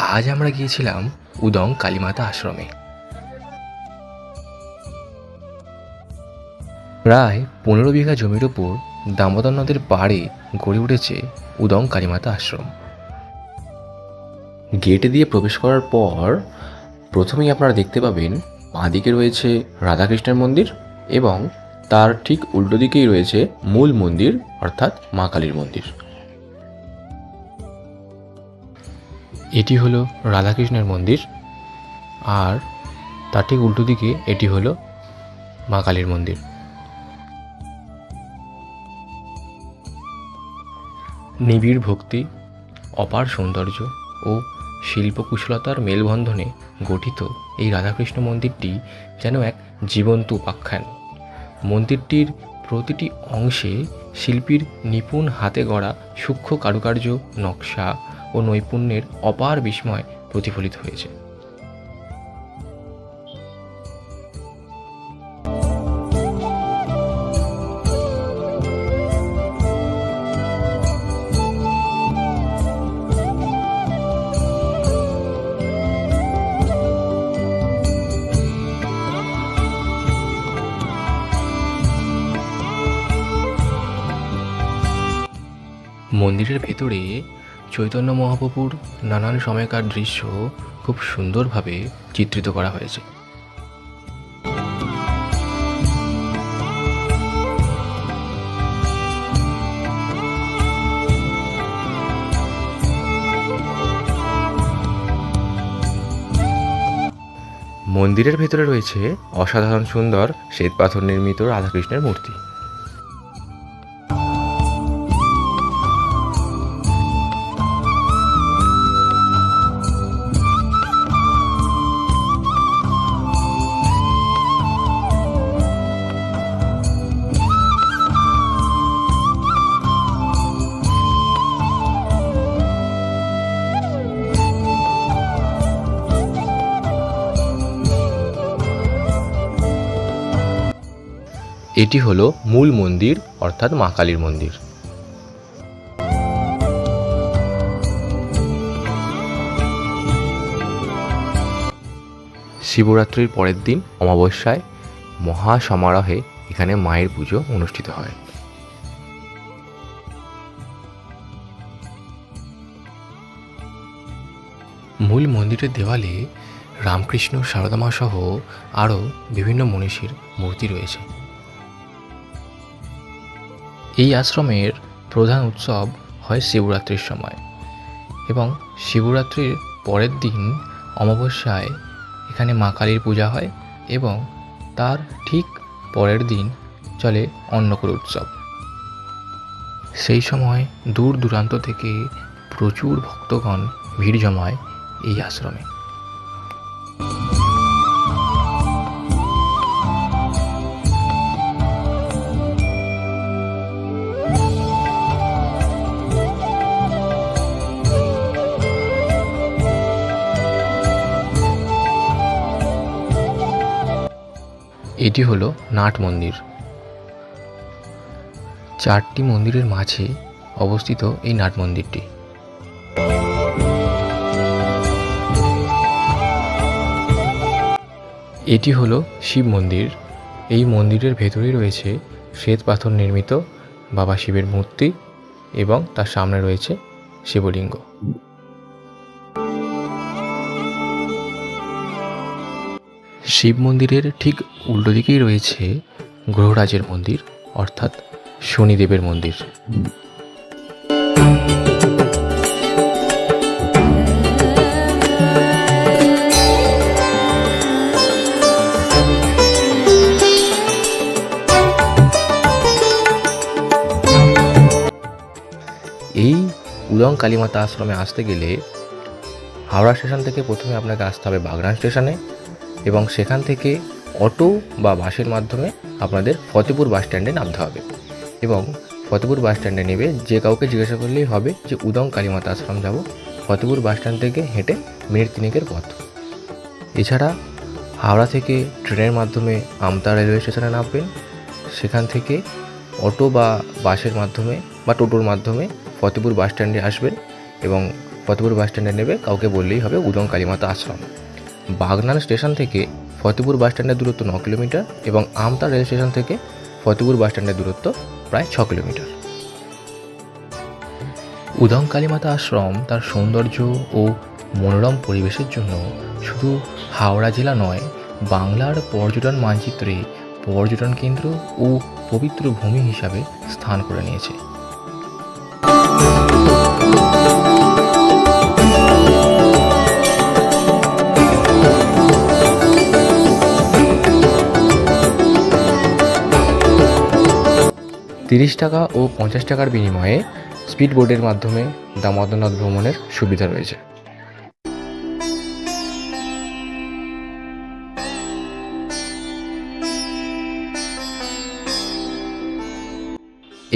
আজ আমরা গিয়েছিলাম উদং কালীমাতা আশ্রমে। প্রায় পনেরো বিঘা জমির ওপর দামোদর নদের পাড়ে গড়ে উঠেছে উদং কালীমাতা আশ্রম। গেট দিয়ে প্রবেশ করার পর প্রথমেই আপনারা দেখতে পাবেন, বাঁদিকে রয়েছে রাধাকৃষ্ণের মন্দির এবং তার ঠিক উল্টো দিকেই রয়েছে মূল মন্দির, অর্থাৎ মা কালীর মন্দির। এটি হলো রাধাকৃষ্ণের মন্দির, আর তার ঠিক উল্টো দিকে এটি হলো মা কালীর মন্দির। নিবিড় ভক্তি, অপার সৌন্দর্য ও শিল্পকুশলতার মেলবন্ধনে গঠিত এই রাধাকৃষ্ণ মন্দিরটি যেন এক জীবন্ত উপাখ্যান। মন্দিরটির প্রতিটি অংশে শিল্পীর নিপুণ হাতে গড়া সূক্ষ্ম কারুকার্য, নকশা ও নৈপুণ্যের অপার বিস্ময় প্রতিফলিত হয়েছে। মন্দিরের ভেতরে চৈতন্য মহাপ্রভুর নানান সময়কার দৃশ্য খুব সুন্দরভাবে চিত্রিত করা হয়েছে। মন্দিরের ভেতরে রয়েছে অসাধারণ সুন্দর শ্বেতপাথর নির্মিত রাধাকৃষ্ণের মূর্তি। এটি হলো মূল মন্দির, অর্থাৎ মা কালীর মন্দির। শিবরাত্রির পরের দিন অমাবস্যায় মহা সমারোহে এখানে মায়ের পুজো অনুষ্ঠিত হয়। মূল মন্দিরের দেওয়ালে রামকৃষ্ণ সারদামা সহ আরও বিভিন্ন মনীষীর মূর্তি রয়েছে। এই আশ্রমের প্রধান উৎসব হয় শিবরাত্রির সময় এবং শিবরাত্রির পরের দিন অমাবস্যায় এখানে মা কালীর পূজা হয় এবং তার ঠিক পরের দিন চলে অন্নকূট উৎসব। সেই সময় দূর দূরান্ত থেকে প্রচুর ভক্তগণ ভিড় জমায় এই আশ্রমে। এটি হলো নাট মন্দির। চারটি মন্দিরের মাঝে অবস্থিত এই নাট মন্দিরটি। এটি হলো শিব মন্দির। এই মন্দিরের ভেতরে রয়েছে শ্বেত পাথর নির্মিত বাবা শিবের মূর্তি এবং তার সামনে রয়েছে শিবলিঙ্গ। শিব মন্দিরের ঠিক উল্টো দিকেই রয়েছে গ্রহরাজের মন্দির, অর্থাৎ শনিদেবের মন্দির। এই উদং কালীমাতা আশ্রমে আসতে গেলে হাওড়া স্টেশন থেকে প্রথমে আপনাকে আসতে হবে বাগনান স্টেশনে। এবং সেখান থেকে অটো বা বাসের মাধ্যমে আপনাদের ফতেপুর বাস স্ট্যান্ডে নামতে হবে। এবং ফতেপুর বাস স্ট্যান্ডে নেবে যে কাউকে জিজ্ঞাসা করলেই হবে যে, উদং কালীমাতা আশ্রম যাব। ফতেপুর বাস স্ট্যান্ড থেকে হেঁটে মিনিট তিনেকের পথ। এছাড়া হাওড়া থেকে ট্রেনের মাধ্যমে আমতা রেলওয়ে স্টেশনে নামবেন। সেখান থেকে অটো বা বাসের মাধ্যমে বা টোটোর মাধ্যমে ফতেপুর বাস স্ট্যান্ডে আসবেন এবং ফতেপুর বাস স্ট্যান্ডে নেবে কাউকে বললেই হবে, উদং কালীমাতা আশ্রম। বাগনান স্টেশন থেকে ফতেপুর বাস স্ট্যান্ডের দূরত্ব ন কিলোমিটার এবং আমতা রেল স্টেশন থেকে ফতেপুর বাস স্ট্যান্ডের দূরত্ব প্রায় ছ কিলোমিটার। উদং কালীমাতা আশ্রম তার সৌন্দর্য ও মনোরম পরিবেশের জন্য শুধু হাওড়া জেলা নয়, বাংলার পর্যটন মানচিত্রে পর্যটন কেন্দ্র ও পবিত্র ভূমি হিসাবে স্থান করে নিয়েছে। তিরিশ টাকা ও পঞ্চাশ টাকার বিনিময়ে স্পিড বোটের মাধ্যমে দামোদরনাথ ভ্রমণের সুবিধা রয়েছে।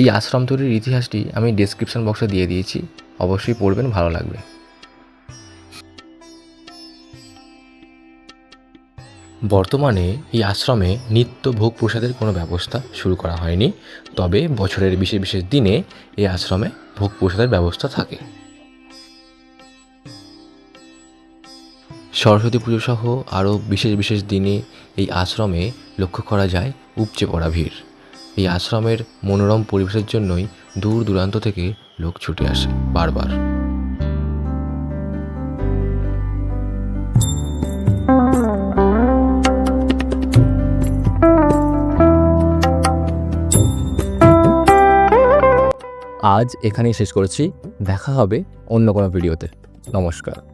এই আশ্রম তৈরির ইতিহাসটি আমি ডেসক্রিপশন বক্সে দিয়ে দিয়েছি। অবশ্যই পড়বেন, ভালো লাগবে। বর্তমানে এই আশ্রমে নিত্য ভোগ প্রসাদের কোনো ব্যবস্থা শুরু করা হয়নি। তবে বছরের বিশেষ বিশেষ দিনে এই আশ্রমে ভোগ প্রসাদের ব্যবস্থা থাকে। সরস্বতী পুজো সহ আরও বিশেষ বিশেষ দিনে এই আশ্রমে লক্ষ্য করা যায় উপচে পড়া ভিড়। এই আশ্রমের মনোরম পরিবেশের জন্যই দূর দূরান্ত থেকে লোক ছুটে আসে বারবার। আজ এখানেই শেষ করেছি। দেখা হবে অন্য কোনো ভিডিওতে। নমস্কার।